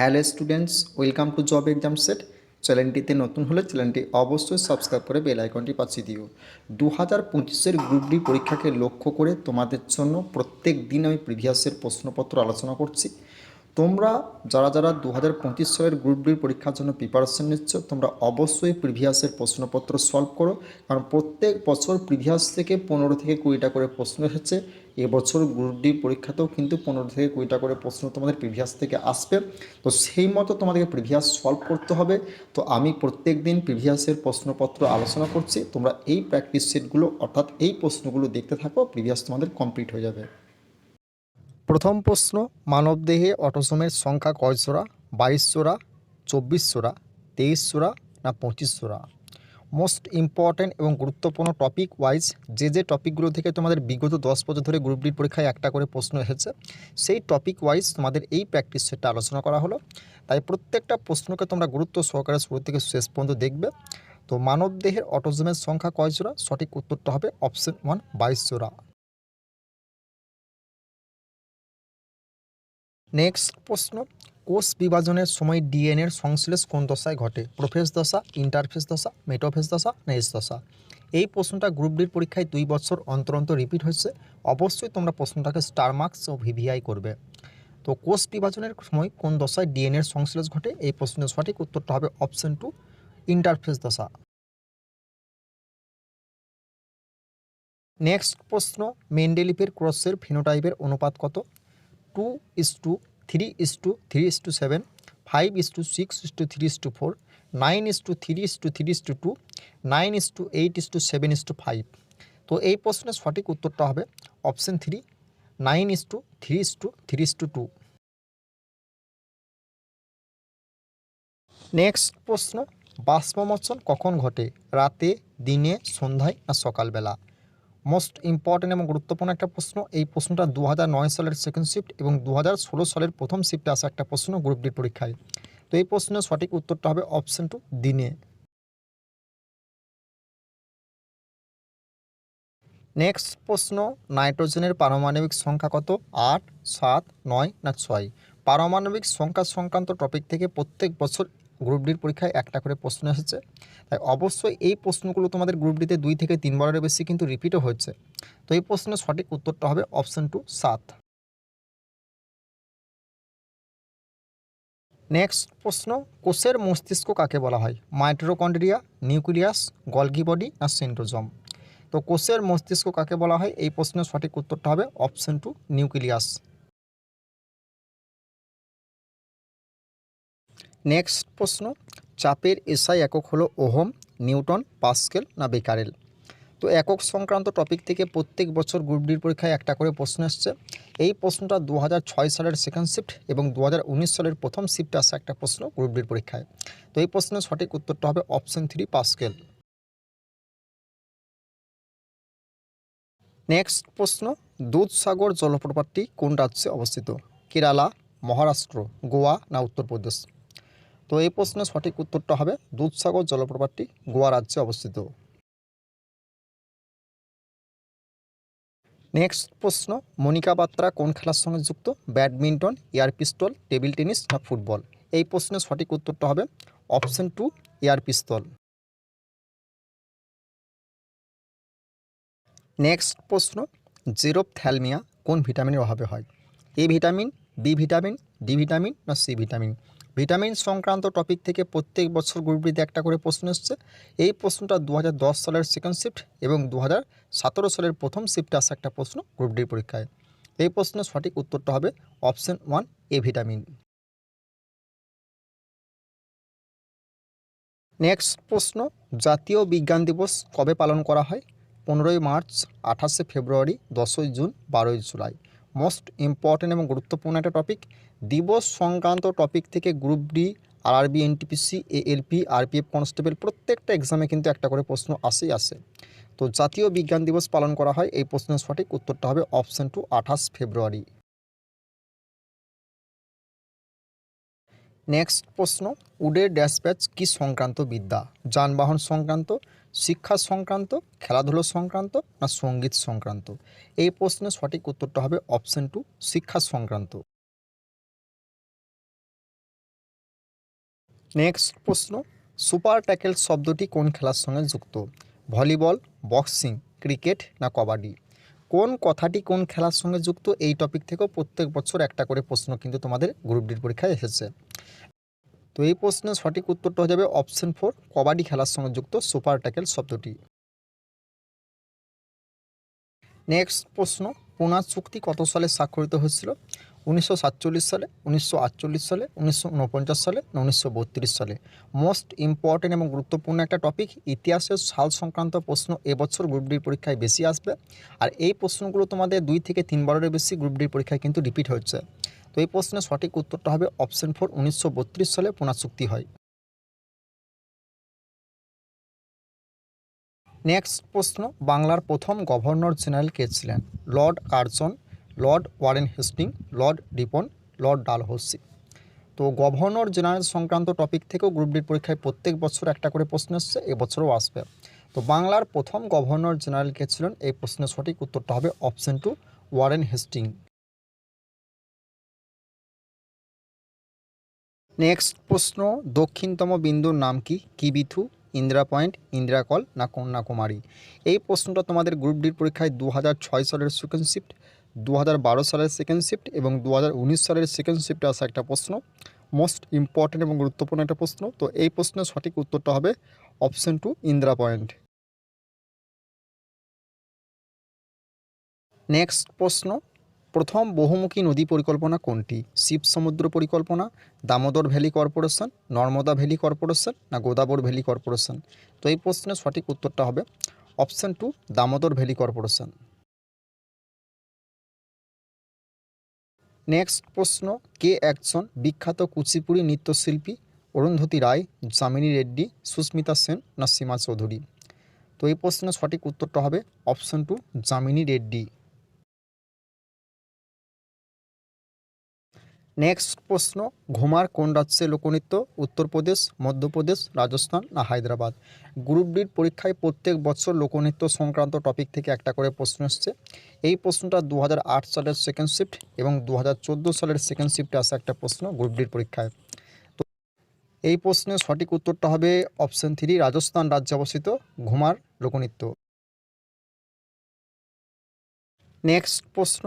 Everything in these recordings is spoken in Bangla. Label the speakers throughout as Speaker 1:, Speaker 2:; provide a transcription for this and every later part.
Speaker 1: Hello students, welcome to job exam set. চ্যানেলটিতে নতুন হলে চ্যানেলটি অবশ্যই সাবস্ক্রাইব করে বেল আইকনটি পাচ্ছি দিও। দু হাজার পঁচিশের গ্রুপ ডি পরীক্ষাকে লক্ষ্য করে তোমাদের জন্য প্রত্যেক দিন আমি প্রিভিয়াসের প্রশ্নপত্র আলোচনা করছি। তোমরা যারা যারা দু হাজার পঁচিশ সালের গ্রুপ ডির পরীক্ষার জন্য প্রিপারেশন নিচ্ছ, তোমরা অবশ্যই প্রিভিয়াসের প্রশ্নপত্র সলভ করো। কারণ প্রত্যেক বছর প্রিভিয়াস থেকে পনেরো থেকে কুড়িটা করে প্রশ্ন এসেছে। এবছর গ্রুপ ডি পরীক্ষাতেও কিন্তু পনেরো থেকে কুড়িটা করে প্রশ্ন তোমাদের প্রিভিয়াস থেকে আসবে। তো সেই মতো তোমাদেরকে প্রিভিয়াস সলভ করতে হবে। তো আমি প্রত্যেক দিন প্রিভিয়াসের প্রশ্নপত্র আলোচনা করছি। তোমরা এই প্র্যাকটিস সেটগুলো অর্থাৎ এই প্রশ্নগুলো দেখতে থাকো প্রিভিয়াস তোমাদের কমপ্লিট হয়ে যাবে। প্রথম প্রশ্ন, মানবদেহে অটোসোমের সংখ্যা কয় জোড়া বাইশ জোড়া চব্বিশ জোড়া তেইশ জোড়া না পঁচিশ জোড়া মোস্ট ইম্পর্ট্যান্ট এবং গুরুত্বপূর্ণ টপিক ওয়াইজ যে যে টপিকগুলো থেকে তোমাদের বিগত দশ বছর ধরে গ্রুপ ডির পরীক্ষায় একটা করে প্রশ্ন এসেছে, সেই টপিক ওয়াইজ তোমাদের এই প্র্যাকটিস সেটটা আলোচনা করা হলো। তাই প্রত্যেকটা প্রশ্নকে তোমরা গুরুত্ব সহকারে শুরু থেকে শেষ পর্যন্ত দেখবে। তো মানবদেহের অটোজোমের সংখ্যা কয় জোড়া? সঠিক উত্তরটা হবে অপশন ওয়ান বাইশ জোড়া। নেক্সট প্রশ্ন কোষ বিভাজনের সময় ডিএনএর সংশ্লেষ কোন দশায় ঘটে? প্রোফেস দশা ইন্টারফেস দশা মেটোফেস দশা না এস দশা? এই প্রশ্নটা গ্রুপ ডির পরীক্ষায় দুই বছর অন্তর অন্তর রিপিট হচ্ছে অবশ্যই তোমরা প্রশ্নটাকে স্টার মার্কস ও ভিভিআই করবে। তো কোষ বিভাজনের সময় কোন দশায় ডিএনএর সংশ্লেষ ঘটে? এই প্রশ্নের সঠিক উত্তরটা হবে অপশন টু ইন্টারফেস দশা। নেক্সট প্রশ্ন মেন্ডেলিফের ক্রসের ফিনোটাইপের অনুপাত কত? Two is to three is to three is to seven five is to six is to three is to four nine is to three is to three is to two nine is to eight is to seven is to five তো এই প্রশ্নের সঠিক উত্তরটা হবে option three nine is to three is to three is to two next প্রশ্ন বাষ্পমোচন কখন ঘটে রাতে দিনে সন্ধ্যায় না সকালবেলা মোস্ট ইম্পর্ট্যান্ট এবং গুরুত্বপূর্ণ একটা প্রশ্ন, এই প্রশ্নটা দু সালের সেকেন্ড শিফট এবং দু ষোলো সালের প্রথম শিফটে আসা একটা প্রশ্ন গ্রুপ ডির পরীক্ষায়। তো এই প্রশ্নের সঠিক উত্তরটা হবে অপশন টু দিনে। নেক্সট প্রশ্ন, নাইট্রোজেনের পারমাণবিক সংখ্যা কত? আট, সাত, নয়, না ছয়? পারমাণবিক সংখ্যা সংক্রান্ত টপিক থেকে প্রত্যেক বছর গ্রুপ ডির পরীক্ষায় একটা করে প্রশ্ন এসেছে। তাই অবশ্যই এই প্রশ্নগুলো তোমাদের গ্রুপ ডিতে দুই থেকে তিনবারের বেশি কিন্তু রিপিটও হয়েছে। তো এই প্রশ্নের সঠিক উত্তরটা হবে অপশন টু সাত। নেক্সট প্রশ্ন, কোষের মস্তিষ্ক কাকে বলা হয়? মাইট্রোকন্ড্রিয়া নিউক্লিয়াস গলগি বডি না সেন্ট্রোজম তো কোষের মস্তিষ্ক কাকে বলা হয়? এই প্রশ্নের সঠিক উত্তরটা হবে অপশন টু নিউক্লিয়াস নেক্সট প্রশ্ন, চাপের এসআই একক হলো ওহম, নিউটন, পাস্কেল না বেকারেল? তো একক সংক্রান্ত টপিক থেকে প্রত্যেক বছর গ্রুপ ডির পরীক্ষায় একটা করে প্রশ্ন এসছে এই প্রশ্নটা দু হাজার ছয় সালের সেকেন্ড শিফট এবং দু হাজার উনিশ সালের প্রথম শিফটে আসা একটা প্রশ্ন গ্রুপ ডির পরীক্ষায়। তো এই প্রশ্নের সঠিক উত্তরটা হবে অপশন থ্রি, পাস্কেল। নেক্সট প্রশ্ন দুধসাগর জলপ্রপাতটি কোন রাজ্যে অবস্থিত? কেরালা, মহারাষ্ট্র, গোয়া না উত্তরপ্রদেশ? তো এই প্রশ্নের সঠিক উত্তরটা হবে দুধসাগর জলপ্রপাতটি গোয়া রাজ্যে অবস্থিত। নেক্সট প্রশ্ন, মনিকা বাত্রা কোন খেলার সঙ্গে যুক্ত? Badminton, air pistol, table tennis না ফুটবল? এই প্রশ্নের সঠিক উত্তরটা হবে option two, air pistol. Next প্রশ্ন জেরোপথ্যালমিয়া কোন ভিটামিনের অভাবে হয়? A vitamin, B vitamin, D vitamin না সি ভিটামিন? ভিটামিন সংক্রান্ত টপিক থেকে প্রত্যেক বছর গ্রুপটিতে একটা করে প্রশ্ন এসছে। এই প্রশ্নটা দু হাজার দশ সালের সেকেন্ড শিফট এবং দু হাজার সতেরো সালের প্রথম শিফটে আসা একটা প্রশ্ন গ্রুপ ডি পরীক্ষায়। এই প্রশ্নের সঠিক উত্তরটা হবে option one A vitamin next প্রশ্ন, জাতীয় বিজ্ঞান দিবস কবে পালন করা হয়? পনেরোই মার্চ, আঠাশে ফেব্রুয়ারি, দশই জুন, বারোই জুলাই। মোস্ট ইম্পর্ট্যান্ট এবং গুরুত্বপূর্ণ একটা টপিক দিবস সংক্রান্ত টপিক থেকে group D RRB NTPC ALP RPF constable প্রত্যেকটা এক্সামে কিন্তু একটা করে প্রশ্ন আসেই আসে। তো জাতীয় বিজ্ঞান দিবস পালন করা হয়, এই প্রশ্নের সঠিক উত্তরটা হবে অপশান টু আঠাশ ফেব্রুয়ারি। নেক্সট প্রশ্ন, উডের ড্যাশপ্যাচ কি সংক্রান্ত বিদ্যা? যানবাহন সংক্রান্ত শিক্ষা সংক্রান্ত, খেলাধুলো সংক্রান্ত না সংগীত সংক্রান্ত? এই প্রশ্নের সঠিক উত্তরটা হবে অপশন টু শিক্ষা সংক্রান্ত। নেক্সট প্রশ্ন সুপার ট্যাকেল শব্দটি কোন খেলার সঙ্গে যুক্ত? ভলিবল, বক্সিং, ক্রিকেট না কবাডি? কোন কথাটি কোন খেলার সঙ্গে যুক্ত? এই টপিক থেকেও প্রত্যেক বছর একটা করে প্রশ্ন কিন্তু তোমাদের গ্রুপ ডির পরীক্ষায় এসেছে। তো এই প্রশ্নের সঠিক উত্তরটা হয়ে যাবে অপশন ফোর কবাডি খেলার সঙ্গে যুক্ত সুপার ট্যাকেল শব্দটি। নেক্সট প্রশ্ন পুনা চুক্তি কত সালে স্বাক্ষরিত হয়েছিল? উনিশশো সাতচল্লিশ সালে, উনিশশো আটচল্লিশ সালে, উনিশশো উনপঞ্চাশ সালে উনিশশো সালে? মোস্ট ইম্পর্টেন্ট এবং গুরুত্বপূর্ণ একটা টপিক ইতিহাসের সাল সংক্রান্ত প্রশ্ন এবছর গ্রুপ ডির পরীক্ষায় বেশি আসবে। আর এই প্রশ্নগুলো তোমাদের দুই থেকে তিনবারের বেশি গ্রুপ ডির পরীক্ষায় কিন্তু রিপিট হচ্ছে। এই প্রশ্নের সঠিক উত্তরটা হবে অপশন ফোর উনিশশো বত্রিশ সালে পুনা চুক্তি হয়। নেক্সট প্রশ্ন, বাংলার প্রথম গভর্নর জেনারেল কে ছিলেন? Lord Curzon lord Warren Hasting lord Ripon lord Dalhousie তো গভর্নর জেনারেল সংক্রান্ত টপিক থেকেও গ্রুপ ডির পরীক্ষায় প্রত্যেক বছর একটা করে প্রশ্ন এসছে, এবছরও আসবে। তো বাংলার প্রথম গভর্নর জেনারেল কে ছিলেন? এই প্রশ্নের সঠিক উত্তরটা হবে option two Warren Hasting next প্রশ্ন, দক্ষিণতম বিন্দুর নাম কি? কিবিথু, ইন্দিরা পয়েন্ট, ইন্দিরা কল না কন্যাকুমারী? এই প্রশ্নটা তোমাদের গ্রুপ ডির পরীক্ষায় দু সালের সেকেন্ড শিফট দু সালের সেকেন্ড শিফট এবং দু সালের সেকেন্ড শিফটে আসা একটা প্রশ্ন। মোস্ট ইম্পর্ট্যান্ট এবং গুরুত্বপূর্ণ একটা প্রশ্ন। তো এই প্রশ্নের সঠিক উত্তরটা হবে option two Indira point. Next প্রশ্ন প্রথম বহুমুখী নদী পরিকল্পনা কোনটি? শিব সমুদ্র পরিকল্পনা, Damodar valley corporation, Narmada valley corporation না গোদাবর ভ্যালি কর্পোরেশন? তো এই প্রশ্নের সঠিক উত্তরটা হবে option two, Damodar valley corporation. Next প্রশ্ন, কে একজন বিখ্যাত কুচিপুড়ি নৃত্যশিল্পী? অরুন্ধতী রায়, যামিনী রেড্ডি, সুস্মিতা সেন না সীমা চৌধুরী? তো এই প্রশ্নের সঠিক উত্তরটা হবে option two, Jamini Reddy. Next প্রশ্ন, ঘুমার কোন রাজ্যে লোকনৃত্য? উত্তরপ্রদেশ, মধ্যপ্রদেশ, রাজস্থান না হায়দ্রাবাদ? গ্রুপ ডির পরীক্ষায় প্রত্যেক বছর লোকনৃত্য সংক্রান্ত টপিক থেকে একটা করে প্রশ্ন এসছে। এই প্রশ্নটা দু হাজার আট সালের সেকেন্ড শিফট এবং দু হাজার চোদ্দ সালের সেকেন্ড শিফটে আসা একটা প্রশ্ন গ্রুপ ডির পরীক্ষায়। তো এই প্রশ্নের সঠিক উত্তরটা হবে অপশন থ্রি রাজস্থান রাজ্যে অবস্থিত ঘুমার লোকনৃত্য। নেক্সট প্রশ্ন,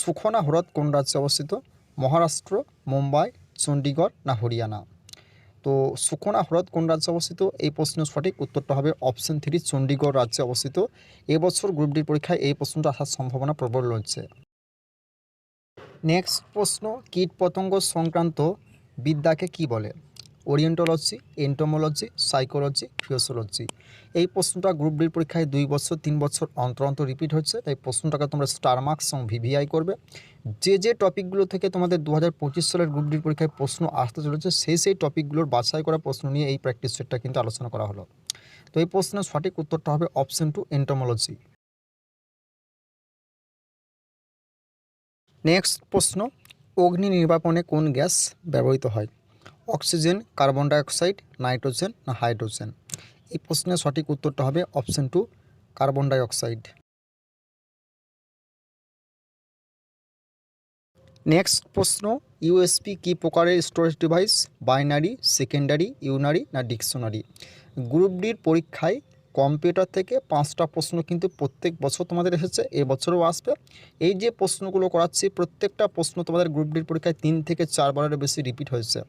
Speaker 1: সুখনা হ্রদ কোন রাজ্যে অবস্থিত? মহারাষ্ট্র, মুম্বাই চণ্ডীগড় না হরিয়ানা। তো সুকোনা, হ্রদ কোন রাজ্যে অবস্থিত? এই প্রশ্নের সঠিক উত্তরটা হবে অপশন থ্রি চণ্ডীগড় রাজ্যে অবস্থিত। এবছর গ্রুপ ডির পরীক্ষায় এই প্রশ্নটা আসার সম্ভাবনা প্রবল রয়েছে। নেক্সট প্রশ্ন কীট পতঙ্গ সংক্রান্ত বিদ্যাকে কি বলে? ওরিয়েন্টোলজি, এন্টোমোলজি, সাইকোলজি ফিওসোলজি এই প্রশ্নটা গ্রুপ ডির পরীক্ষায় দুই বছর, তিন বছর অন্তর অন্তর রিপিট হচ্ছে, তাই প্রশ্নটাকে তোমরা স্টার মার্কস এবং ভিভিআই করবে। যে যে টপিকগুলো থেকে তোমাদের দু হাজার পঁচিশ সালের গ্রুপ ডির পরীক্ষায় প্রশ্ন আসতে চলেছে, সেই সেই টপিকগুলোর বাছাই করা প্রশ্ন নিয়ে এই প্র্যাকটিস সেটটা কিন্তু আলোচনা করা হলো। তো এই প্রশ্নের সঠিক উত্তরটা হবে অপশন টু, এন্টোমোলজি। নেক্সট প্রশ্ন, অগ্নি নির্বাপনে কোন গ্যাস ব্যবহৃত হয়? অক্সিজেন, কার্বন ডাইঅক্সাইড, নাইট্রোজেন, না হাইড্রোজেন? এই প্রশ্নের সঠিক উত্তরটা হবে option two, carbon dioxide. Next প্রশ্ন, ইউএসপি কী প্রকারের storage device, binary, secondary, unary, না ডিকশনারি? গ্রুপ ডির পরীক্ষায় কম্পিউটার থেকে পাঁচটা প্রশ্ন কিন্তু প্রত্যেক বছর তোমাদের এসেছে এবছরও আসবে। এই যে প্রশ্নগুলো করাচ্ছি, প্রত্যেকটা প্রশ্ন তোমাদের গ্রুপ ডির পরীক্ষায় তিন থেকে চারবারের বেশি রিপিট হয়েছে।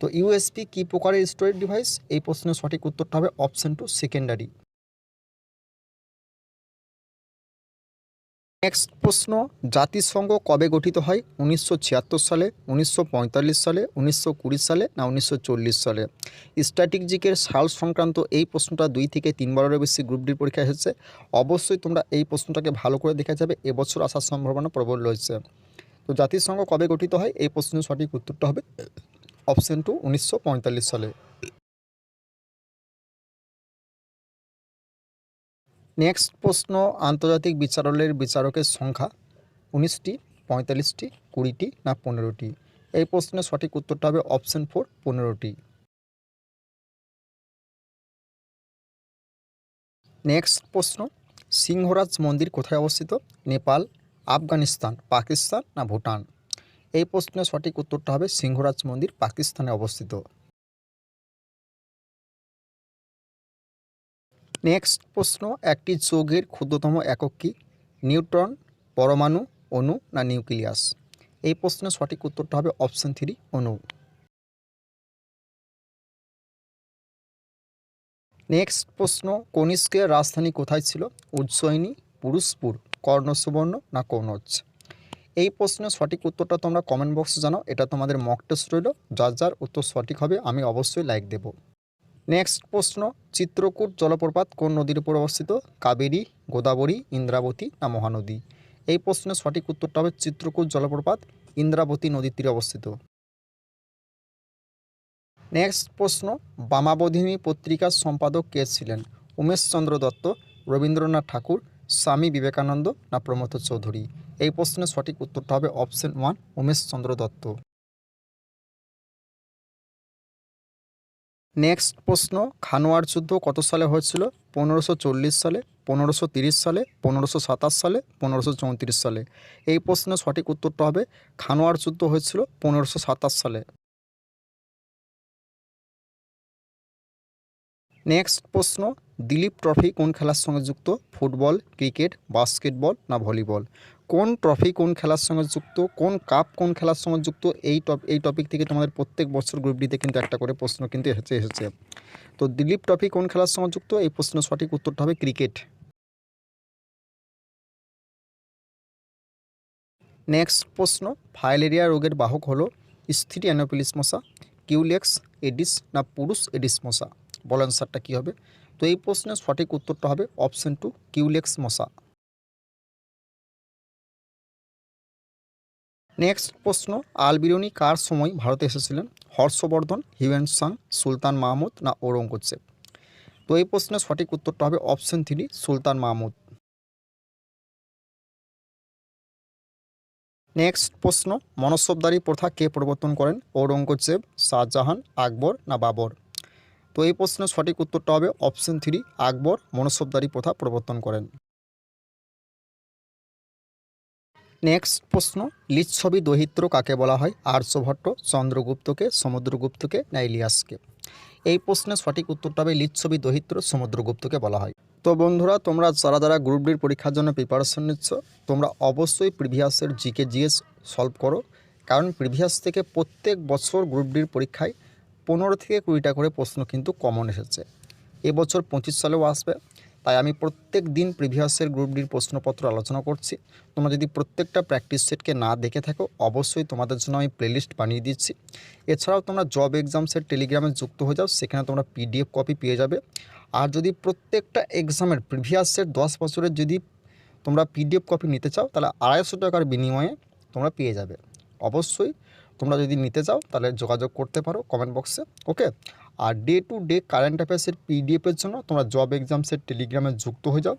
Speaker 1: তো ইউএসপি কী প্রকারের স্টোরেজ ডিভাইস এই প্রশ্নের সঠিক উত্তরটা হবে অপশন টু সেকেন্ডারি নেক্সট প্রশ্ন, জাতিসংঘ কবে গঠিত হয়? উনিশশো ছিয়াত্তর সালে, উনিশশো পঁয়তাল্লিশ সালে, উনিশশো কুড়ি সালে না উনিশশো চল্লিশ সালে? স্ট্র্যাটেজিকের সাল সংক্রান্ত এই প্রশ্নটা দুই থেকে তিনবারেরও বেশি গ্রুপ ডির পরীক্ষা এসেছে অবশ্যই তোমরা এই প্রশ্নটাকে ভালো করে দেখা যাবে, এবছর আসার সম্ভাবনা প্রবল রয়েছে। তো জাতিসংঘ কবে গঠিত হয়? এই প্রশ্নের সঠিক উত্তরটা হবে অপশন টু উনিশশো পঁয়তাল্লিশ সালে। নেক্সট প্রশ্ন, আন্তর্জাতিক বিচারালয়ের বিচারকের সংখ্যা উনিশটি, পঁয়তাল্লিশটি, কুড়িটি না পনেরোটি? এই প্রশ্নের সঠিক উত্তরটা হবে অপশন ফোর, পনেরোটি। নেক্সট প্রশ্ন, সিংহরাজ মন্দির কোথায় অবস্থিত? নেপাল, আফগানিস্তান, পাকিস্তান না ভুটান? এই প্রশ্নের সঠিক উত্তরটা হবে সিংহরাজ মন্দির, পাকিস্তানে অবস্থিত। নেক্সট প্রশ্ন, একটি যৌগের ক্ষুদ্রতম একক কি? নিউট্রন, পরমাণু অনু না নিউক্লিয়াস? এই প্রশ্নের সঠিক উত্তরটা হবে অপশন থ্রি অনু নেক্সট প্রশ্ন, কনিষ্কের রাজধানী কোথায় ছিল? উজ্জয়িনী, পুরুষপুর, কর্ণসুবর্ণ না কৌনজ? এই প্রশ্নের সঠিক উত্তরটা তোমরা কমেন্ট বক্সে জানাও। এটা তোমাদের মক টেস্ট রইল। যার যার উত্তর সঠিক হবে, আমি অবশ্যই লাইক দেব। নেক্সট প্রশ্ন, চিত্রকূট জলপ্রপাত কোন নদীর উপর অবস্থিত? কাবেরী, গোদাবরী, ইন্দ্রাবতী না মহানদী? এই প্রশ্নের সঠিক উত্তরটা হবে, চিত্রকূট জলপ্রপাত, ইন্দ্রাবতী নদীর তীরে অবস্থিত। নেক্সট প্রশ্ন, বামাবোধিনী পত্রিকার সম্পাদক কে ছিলেন? উমেশচন্দ্র দত্ত, রবীন্দ্রনাথ ঠাকুর স্বামী বিবেকানন্দ না প্রমথ চৌধুরী? এই প্রশ্নের সঠিক উত্তরটা হবে option one Umeshchandra Dutta. Next প্রশ্ন, খানোয়ার যুদ্ধ কত সালে হয়েছিল? পনেরোশো সালে পনেরোশো সালে পনেরোশো সালে পনেরোশো সালে। এই প্রশ্নের সঠিক উত্তরটা হবে, খানোয়ার যুদ্ধ হয়েছিল পনেরোশো সালে। নেক্সট প্রশ্ন, দিলীপ ট্রফি কোন খেলার সঙ্গে যুক্ত? ফুটবল, ক্রিকেট, বাস্কেটবল না ভলিবল? কোন ট্রফি কোন খেলার সঙ্গে যুক্ত? কোন কাপ কোন খেলার সঙ্গে যুক্ত? এই টপ, এই টপিক থেকে তোমাদের প্রত্যেক বছর গ্রুপ ডিতে কিন্তু একটা করে প্রশ্ন কিন্তু এসেছে এসেছে। তো দিলীপ ট্রফি কোন খেলার সঙ্গে যুক্ত? এই প্রশ্নের সঠিক উত্তরটা হবে ক্রিকেট। নেক্সট প্রশ্ন, ফাইলেরিয়া রোগের বাহক হলো স্থিরি অ্যানোপিলিস মশা, কিউলেক্স, এডিস না পুরুষ এডিস মশা? বল অ্যান্সারটা কী হবে? তো এই প্রশ্নের সঠিক উত্তরটা হবে অপশন টু কিউলেক্স মশা। নেক্সট প্রশ্ন আলবিরুনি কার সময় ভারতে এসেছিলেন? হর্ষবর্ধন, হিউয়েন সাং, সুলতান মাহমুদ না ঔরঙ্গজেব? তো এই প্রশ্নের সঠিক উত্তরটা হবে option three Sultan Mahmud. Next প্রশ্ন মনসবদারি প্রথা কে প্রবর্তন করেন? ঔরঙ্গজেব, শাহজাহান, আকবর না বাবর? তো এই প্রশ্নের সঠিক উত্তরটা হবে অপশন থ্রি আকবর মনসবদারি প্রথা প্রবর্তন করেন। নেক্সট প্রশ্ন লিচ্ছবি দহিত্র কাকে বলা হয়? আর্যভট্ট, চন্দ্রগুপ্তকে, সমুদ্রগুপ্তকে না ইলিয়াসকে? এই প্রশ্নের সঠিক উত্তরটা হবে লিচ্ছবি দহিত্র সমুদ্রগুপ্তকে বলা হয়। তো বন্ধুরা, তোমরা যারা যারা গ্রুপ ডির পরীক্ষার জন্য প্রিপারেশন নিচ্ছ, তোমরা অবশ্যই প্রিভিয়াসের জিকে জিএস সলভ করো। কারণ প্রিভিয়াস থেকে প্রত্যেক বছর গ্রুপ ডির পরীক্ষায় পনেরো থেকে কুড়িটা করে প্রশ্ন কিন্তু কমন এসেছে। এবছর পঁচিশ সালেও আসবে। তাই আমি প্রত্যেক দিন প্রিভিয়াসের গ্রুপ ডির প্রশ্নপত্র আলোচনা করছি। তোমরা যদি প্রত্যেকটা প্র্যাকটিস সেটকে না দেখে থাকো, অবশ্যই তোমাদের জন্য আমি প্লেলিস্ট বানিয়ে দিচ্ছি। এছাড়াও তোমরা জব এক্সামসের টেলিগ্রামে যুক্ত হয়ে যাও, সেখানে তোমরা পিডিএফ কপি পেয়ে যাবে। আর যদি প্রত্যেকটা এক্সামের প্রিভিয়াসের দশ বছরের যদি তোমরা পিডিএফ কপি নিতে চাও, তাহলে আড়াইশো টাকার বিনিময়ে তোমরা পেয়ে যাবে। অবশ্যই তোমরা যদি নিতে চাও, তাহলে যোগাযোগ করতে পারো কমেন্ট বক্সে ওকে আর ডে টু ডে কারেন্ট অ্যাফেয়ার্সের পিডিএফের জন্য তোমরা জব এক্সামসের টেলিগ্রামে যুক্ত হয়ে যাও।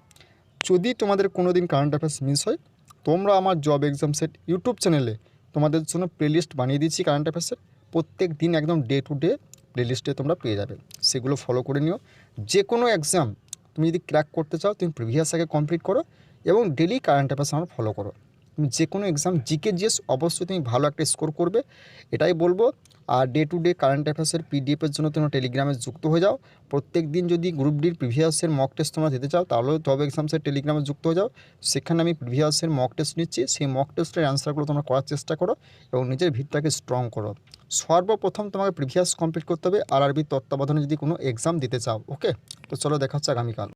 Speaker 1: যদি তোমাদের কোনো দিন কারেন্ট অ্যাফেয়ার্স মিস হয়, তোমরা আমার জব এক্সামসের ইউটিউব চ্যানেলে তোমাদের জন্য প্লেলিস্ট বানিয়ে দিচ্ছি কারেন্ট অ্যাফেয়ার্সের প্রত্যেক দিন একদম ডে টু ডে প্লেলিস্টে তোমরা পেয়ে যাবে। সেগুলো ফলো করে নিও। যে কোনো এক্সাম তুমি যদি ক্র্যাক করতে চাও, তুমি প্রিভিয়াস আগে কমপ্লিট করো এবং ডেলি কারেন্ট অ্যাফেয়ার্স আমার ফলো করো। তুমি যে কোনো এক্সাম জিকে জিএস অবশ্যই তুমি ভালো একটা স্কোর করবে। এটাই বলব। আর ডে টু ডে কারেন্ট অ্যাফেয়ার্সের পিডিএফের জন্য তোমরা টেলিগ্রামে যুক্ত হয়ে যাও। প্রত্যেক দিন যদি গ্রুপ ডির প্রিভিয়াসের মক টেস্ট তোমরা দিতে চাও তাহলেও জব এক্সামসের টেলিগ্রামে যুক্ত হয়ে যাও। সেখানে আমি প্রিভিয়াসের মক টেস্ট নিচ্ছি। সেই মক টেস্টের অ্যান্সারগুলো তোমরা করার চেষ্টা করো এবং নিজের ভিতটাকে স্ট্রং করো। সর্বপ্রথম তোমাকে প্রিভিয়াস কমপ্লিট করতে হবে। আর আরবি তত্ত্বাবধানে যদি কোনো এক্সাম দিতে চাও ওকে তো চলো দেখা হচ্ছে আগামীকাল।